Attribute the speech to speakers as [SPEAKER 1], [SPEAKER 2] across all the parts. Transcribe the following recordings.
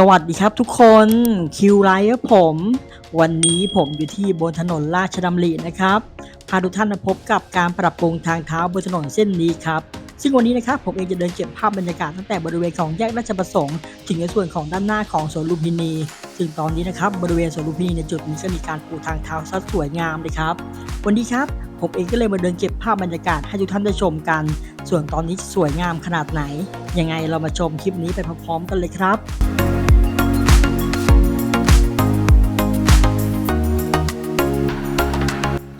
[SPEAKER 1] สวัสดีครับทุกคนคิวไลฟ์ผม วันนี้ผมอยู่ที่บนถนนราชดำรินะครับพาทุกท่านมาพบกับการปรับปรุงทางเท้าบนถนนเส้นนี้ครับซึ่งวันนี้นะครับผมเองจะเดินเก็บภาพบรรยากาศตั้งแต่บริเวณของแยกราชประสงค์ ถึงในส่วนของด้านหน้าของสวนลุมพินี ซึ่งตอนนี้นะครับบริเวณสวนลุมพินีในจุดนี้ก็มีการปูทางเท้าซะสวยงามเลยครับวันนี้ครับผมเองก็เลยมาเดินเก็บภาพบรรยากาศให้ทุกท่านได้ชมกัน ส่วนตอนนี้สวยงามขนาดไหน ยังไงเรามาชมคลิปนี้ไปพร้อมๆกันเลยครับ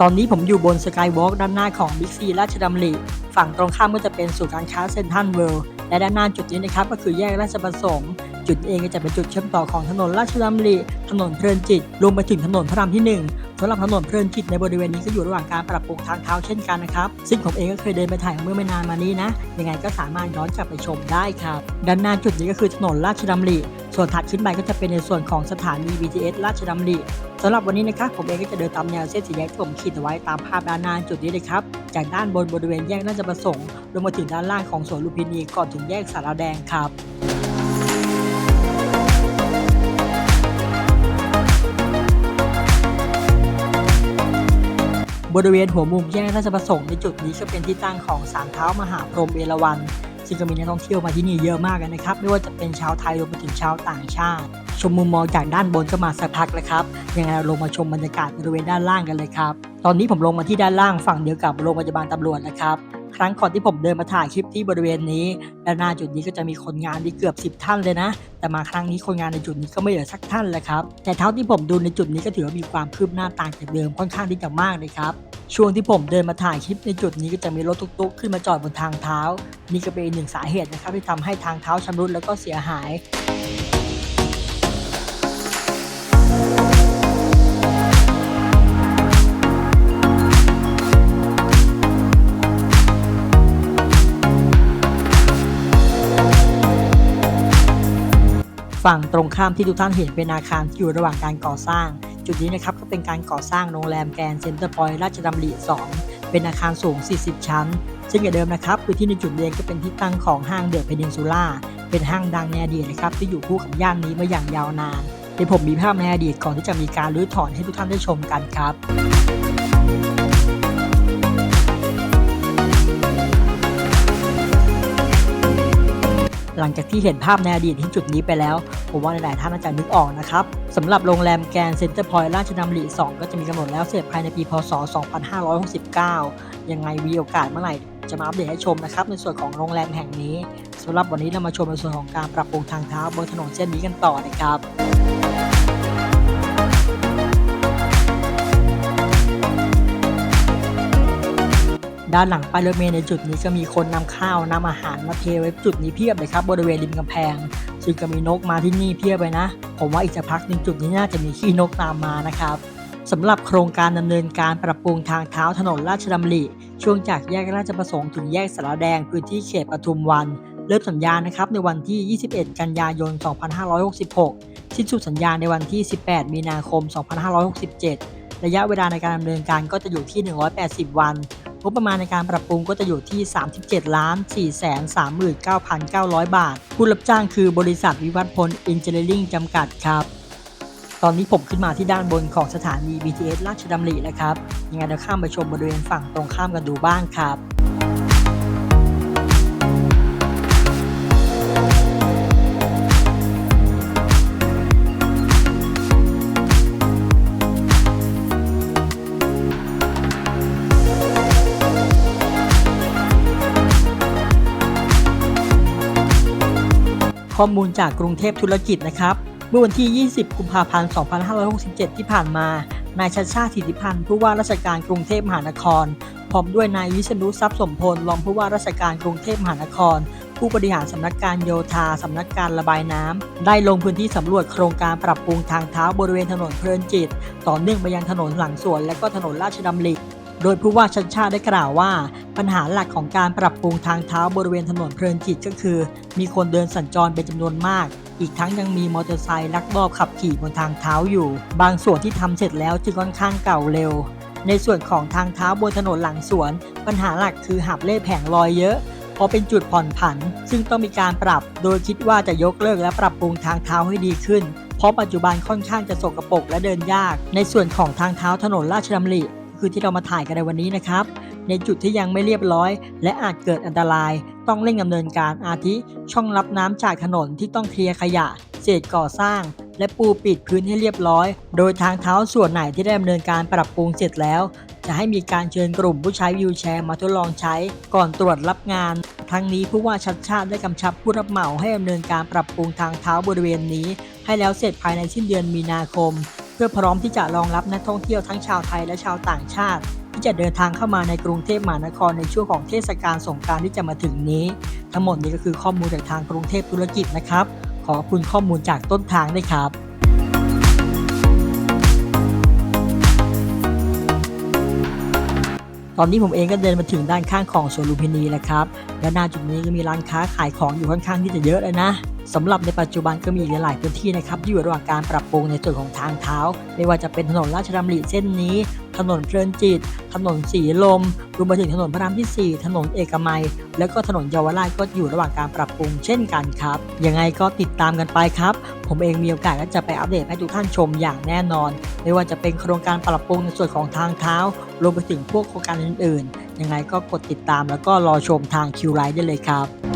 [SPEAKER 1] ตอนนี้ผมอยู่บนสกายวอล์กด้านหน้าของบิ๊กซีราชดำริฝั่งตรงข้ามก็จะเป็นศูนย์การค้าเซ็นทรัลเวิลด์และด้านหน้าจุดนี้นะครับก็คือแยกราชประสงค์ จุดเองก็จะเป็นจุดเชื่อมต่อของถนนราชดำริ ถนนเพลินจิต รวมไปถึงถนนพระรามที่หนึ่งสำหรับถนนเพลินจิตในบริเวณนี้ก็อยู่ระหว่างการปรับปรุงทางเท้าเช่นกันนะครับ ซึ่งผมเองก็เคยเดินไปถ่ายเมื่อไม่นานมานี้นะ ยังไงก็สามารถย้อนกลับไปชมได้ครับ ด้านหน้าจุดนี้ก็คือถนนราชดำริ ส่วนถัดขึ้นไปก็จะเป็นในส่วนของสถานี BTS ราชดำริสำหรับวันนี้นะครับผมเองก็จะเดินตามแนวเส้นสีแยกที่ผมขีดเอาไว้ตามภาพด้านหน้าจุดนี้เลยครับ จากด้านบนบริเวณแยกราชประสงค์ลงมาถึงด้านล่างของสวนลุมพินีก่อนถึงแยกสารแดงครับ บริเวณหัวมุมแยกราชประสงค์ในจุดนี้ก็เป็นที่ตั้งของศาลเท้ามหาพรหมเอราวัณซึ่งก็มีนักท่องเที่ยวมาที่นี่เยอะมากเลยนะครับ ไม่ว่าจะเป็นชาวไทยรวมไปถึงชาวต่างชาติ ชมมุมมองจากด้านบนก็มาสักพักแล้วครับยังไงเราลงมาชมบรรยากาศบริเวณด้านล่างกันเลยครับ ตอนนี้ผมลงมาที่ด้านล่างฝั่งเดียวกับโรงพยาบาลตำรวจนะครับ ครั้งก่อนที่ผมเดินมาถ่ายคลิปที่บริเวณนี้ด้านหน้าจุดนี้ก็จะมีคนงานที่เกือบ 10 ท่านเลยนะ แต่มาครั้งนี้คนงานในจุดนี้ก็ไม่เหลือสักท่านแล้วครับ แต่เท่าที่ผมดูในจุดนี้ก็ถือว่ามีความคืบหน้าต่างจากเดิมค่อนข้างที่จะมากเลยครับ ช่วงที่ผมเดินมาถ่ายคลิปในจุดนี้ก็จะมีรถตุ๊กๆ ขึ้นมาจอดบนทางเท้า นี่ก็เป็นอีกหนึ่งสาเหตุนะครับที่ทำให้ทางเท้าชำรุดแล้วก็เสียหาย ฝั่งตรงข้ามที่ทุกท่านเห็นเป็นอาคารที่อยู่ระหว่างการก่อสร้าง จุดนี้นะครับก็เป็นการก่อสร้างโรงแรมแกรนเซ็นเตอร์พอยต์ราชดำริ 2 เป็นอาคารสูง 40 ชั้นซึ่งอย่างเดิมนะครับคือที่ในจุดเรียนก็เป็นที่ตั้งของห้างเดอะเพนินซูล่าเป็นห้างดังในอดีตนะครับที่อยู่คู่กับย่านนี้มาอย่างยาวนานเดี๋ยวผมมีภาพในอดีตก่อนที่จะมีการรื้อถอนให้ทุกท่านได้ชมกันครับ หลังจากที่เห็นภาพในอดีตที่จุดนี้ไปแล้ว ผมว่าหลาย ๆ ท่านอาจะนึกออกนะครับสำหรับโรงแรมแกรนเซ็นเตอร์พอยต์ราชดำริ 2 ก็จะมีกำหนดแล้วเสร็จภายในปี พศ 2569 ยังไงมีโอกาสเมื่อไหร่จะมาอัปเดตให้ชมนะครับในส่วนของโรงแรมแห่งนี้สำหรับวันนี้เรามาชมในส่วนของการปรับปรุงทางเท้าบนถนนเส้นนี้กันต่อนะครับ ด้านหลังป้ายรถเมล์ในจุดนี้ก็มีคนนำข้าวนำอาหารมาเทไว้จุดนี้เพียบเลยครับบริเวณริมกำแพงซึ่งก็มีนกมาที่นี่เพียบเลยนะ ผมว่าอีกสักพักหนึ่งจุดนี้น่าจะมีขี้นกตามมานะครับสำหรับโครงการดำเนินการปรับปรุงทางเท้าถนนราชดำริ ช่วงจากแยกราชประสงค์ถึงแยกสารแดงพื้นที่เขตปทุมวัน เริ่มสัญญาณนะครับในวันที่ 21 กันยายน 2566 สิ้นสุดสัญญาณในวันที่ 18 มีนาคม 2567 ระยะเวลาในการดำเนินการก็จะอยู่ที่ 180 วัน งบประมาณในการปรับปรุงก็จะอยู่ที่ 37ล้าน4 3 9 9 0 0 บาท ผู้รับจ้างคือบริษัทวิวัฒน์พลอินเจเนียริ่งจำกัดครับ ตอนนี้ผมขึ้นมาที่ด้านบนของสถานี BTS ราชดำริแล้วครับ ยังไงเราข้ามไปชมบริเวณฝั่งตรงข้ามกันดูบ้างครับ ข้อมูลจากกรุงเทพธุรกิจนะครับ เมื่อวันที่ 20 กุมภาพันธ์ 2567 ที่ผ่านมา นายชัชชาติสิทธิพันธ์ผู้ว่าราชการกรุงเทพมหานคร พร้อมด้วยนายวิษณุทรัพย์สมพลรองผู้ว่าราชการกรุงเทพมหานคร ผู้บริหารสำนักการโยธาสำนักการระบายน้ำได้ลงพื้นที่สำรวจโครงการปรับปรุงทางเท้าบริเวณถนนเพลินจิต ต่อเนื่องไปยังถนนหลังสวนและก็ถนนราชดำริ โดยผู้ว่าชัดชาติได้กล่าวว่า ปัญหาหลักของการปรับปรุงทางเท้าบริเวณถนนเพลินจิตก็คือ มีคนเดินสัญจรเป็นจำนวนมาก อีกทั้งยังมีมอเตอร์ไซค์ลักลอบขับขี่บนทางเท้าอยู่ บางส่วนที่ทำเสร็จแล้วจึงค่อนข้างเก่าเร็ว ในส่วนของทางเท้าบนถนนหลังสวน ปัญหาหลักคือหับเล่แผงลอยเยอะพราะเป็นจุดผ่อนผัน ซึ่งต้องมีการปรับ โดยคิดว่าจะยกเลิกและปรับปรุงทางเท้าให้ดีขึ้น เพราะปัจจุบันค่อนข้างจะสกปรกและเดินยาก ในส่วนของทางเท้าถนนราชดำริ คือที่เรามาถ่ายกันในวันนี้นะครับ ในจุดที่ยังไม่เรียบร้อย และอาจเกิดอันตราย ต้องเร่งดำเนินการอาทิ ช่องรับน้ำจากถนนที่ต้องเคลียร์ขยะ เศษก่อสร้าง และปูปิดพื้นให้เรียบร้อย โดยทางเท้าส่วนไหนที่ได้ดำเนินการปรับปรุงเสร็จแล้ว จะให้มีการเชิญกลุ่มผู้ใช้วิวแชร์มาทดลองใช้ ก่อนตรวจรับงานทั้งนี้ผู้ว่าชัดชาติได้กำชับผู้รับเหมาให้ดำเนินการปรับปรุงทางเท้าบริเวณนี้ ให้แล้วเสร็จภายในสิ้นเดือนมีนาคม พื่อพร้อมที่จะรองรับนักท่องเที่ยวทั้งชาวไทยและชาวต่างชาติ ที่จะเดินทางเข้ามาในกรุงเทพมหานครในช่วงของเทศกาลสงกานต์ที่จะมาถึงนี้ ทั้งหมดนี้ก็คือข้อมูลจากทางกรุงเทพธุรกิจนะครับ ขอบคุณข้อมูลจากต้นทางด้วยครับตอนนี้ผมเองก็เดินมาถึงด้านข้างของสวนลุมพินีแล้วครับ และหน้าจุดนี้ก็มีร้านค้าขายของอยู่ค่อนข้างที่จะเยอะเลยนะ สำหรับในปัจจุบันก็มีหลายๆพื้นที่นะครับที่อยู่ระหว่างการปรับปรุงในส่วนของทางเท้า ไม่ว่าจะเป็นถนนราชดำริเส้นนี้ ถนนเพลินจิต ถนนสีลมรวมไปถึงถนนพระรามที่ 4 ถนนเอกมัย แล้วก็ถนนเยาวราชก็อยู่ระหว่างการปรับปรุงเช่นกันครับยังไงก็ติดตามกันไปครับ ผมเองมีโอกาสก็จะไปอัปเดตให้ทุกท่านชมอย่างแน่นอน ไม่ว่าจะเป็นโครงการปรับปรุงในส่วนของทางเท้ารวมไปถึงพวกโครงการอื่น ๆ ยังไงก็กดติดตามแล้วก็รอชมทางคิวไลท์ได้เลยครับ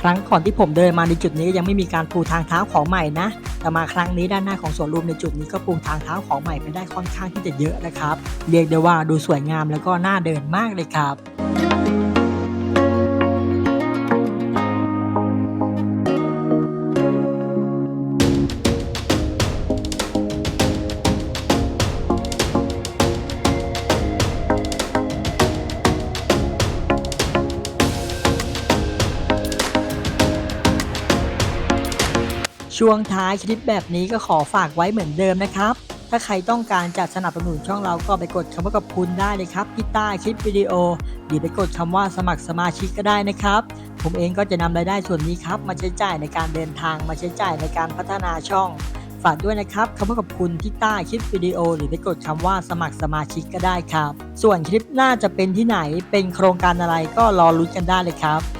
[SPEAKER 1] ครั้งก่อนที่ผมเดินมาในจุดนี้ยังไม่มีการปูทางเท้าของใหม่นะ แต่มาครั้งนี้ด้านหน้าของสวนลุมในจุดนี้ก็ปูทางเท้าของใหม่ไปได้ค่อนข้างที่จะเยอะนะครับ เรียกได้ว่าดูสวยงามแล้วก็น่าเดินมากเลยครับ ช่วงท้ายคลิปแบบนี้ก็ขอฝากไว้เหมือนเดิมนะครับ ถ้าใครต้องการจะสนับสนุนช่องเราก็ไปกดคำว่ากับคุณได้เลยครับที่ใต้คลิปวิดีโอหรือไปกดคำว่าสมัครสมาชิกก็ได้นะครับ ผมเองก็จะนำรายได้ส่วนนี้ครับ มาใช้จ่ายในการเดินทางมาใช้จ่ายในการพัฒนาช่อง ฝากด้วยนะครับคำว่ากับคุณที่ใต้คลิปวิดีโอ หรือไปกดคำว่าสมัครสมาชิกก็ได้ครับ ส่วนคลิปหน้าจะเป็นที่ไหนเป็นโครงการอะไรก็รอลุ้นกันได้เลยครับ